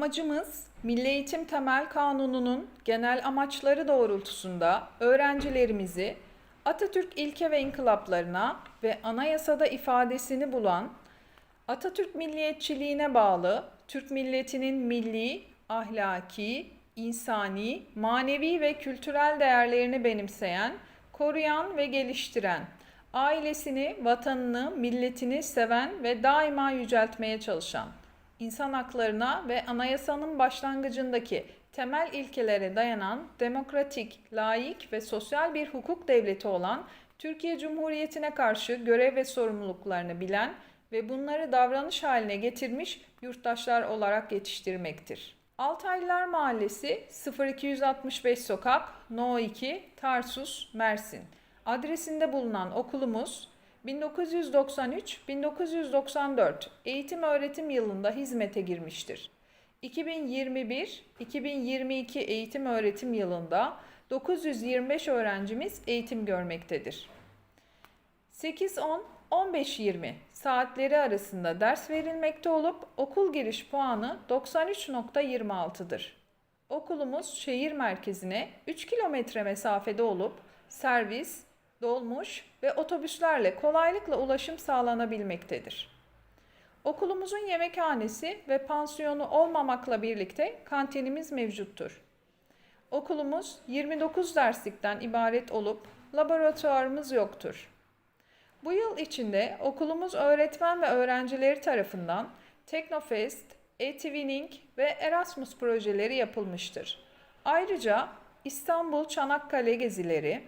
Amacımız Milli Eğitim Temel Kanunu'nun genel amaçları doğrultusunda öğrencilerimizi Atatürk ilke ve inkılaplarına ve anayasada ifadesini bulan Atatürk milliyetçiliğine bağlı Türk milletinin milli, ahlaki, insani, manevi ve kültürel değerlerini benimseyen, koruyan ve geliştiren, ailesini, vatanını, milletini seven ve daima yüceltmeye çalışan, insan haklarına ve anayasanın başlangıcındaki temel ilkelere dayanan demokratik, laik ve sosyal bir hukuk devleti olan Türkiye Cumhuriyeti'ne karşı görev ve sorumluluklarını bilen ve bunları davranış haline getirmiş yurttaşlar olarak yetiştirmektir. Altaylılar Mahallesi 0265 Sokak No 2 Tarsus Mersin adresinde bulunan okulumuz 1993-1994 eğitim öğretim yılında hizmete girmiştir. 2021-2022 eğitim öğretim yılında 925 öğrencimiz eğitim görmektedir. 8-10-15-20 saatleri arasında ders verilmekte olup okul giriş puanı 93.26'dır. Okulumuz şehir merkezine 3 kilometre mesafede olup servis, dolmuş ve otobüslerle kolaylıkla ulaşım sağlanabilmektedir. Okulumuzun yemekhanesi ve pansiyonu olmamakla birlikte kantinimiz mevcuttur. Okulumuz 29 derslikten ibaret olup laboratuvarımız yoktur. Bu yıl içinde okulumuz öğretmen ve öğrencileri tarafından Teknofest, e-Twinning ve Erasmus projeleri yapılmıştır. Ayrıca İstanbul Çanakkale gezileri,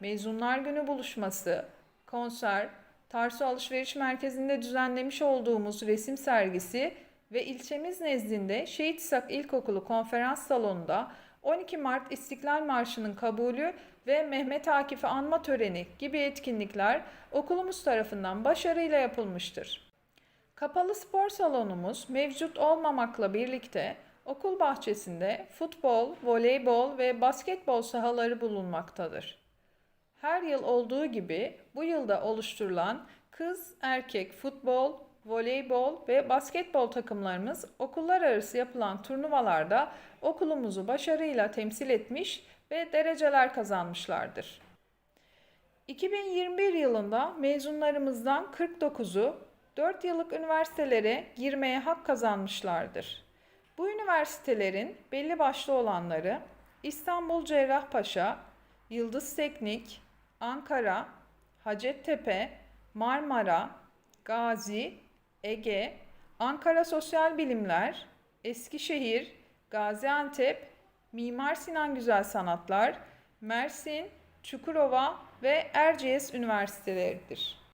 Mezunlar Günü buluşması, konser, Tarsu Alışveriş Merkezi'nde düzenlemiş olduğumuz resim sergisi ve ilçemiz nezdinde Şehit İshak İlkokulu konferans salonunda 12 Mart İstiklal Marşı'nın kabulü ve Mehmet Akif'i anma töreni gibi etkinlikler okulumuz tarafından başarıyla yapılmıştır. Kapalı spor salonumuz mevcut olmamakla birlikte okul bahçesinde futbol, voleybol ve basketbol sahaları bulunmaktadır. Her yıl olduğu gibi bu yılda oluşturulan kız erkek futbol, voleybol ve basketbol takımlarımız okullar arası yapılan turnuvalarda okulumuzu başarıyla temsil etmiş ve dereceler kazanmışlardır. 2021 yılında mezunlarımızdan 49'u 4 yıllık üniversitelere girmeye hak kazanmışlardır. Bu üniversitelerin belli başlı olanları İstanbul Cerrahpaşa, Yıldız Teknik, Ankara, Hacettepe, Marmara, Gazi, Ege, Ankara Sosyal Bilimler, Eskişehir, Gaziantep, Mimar Sinan Güzel Sanatlar, Mersin, Çukurova ve Erciyes üniversiteleridir.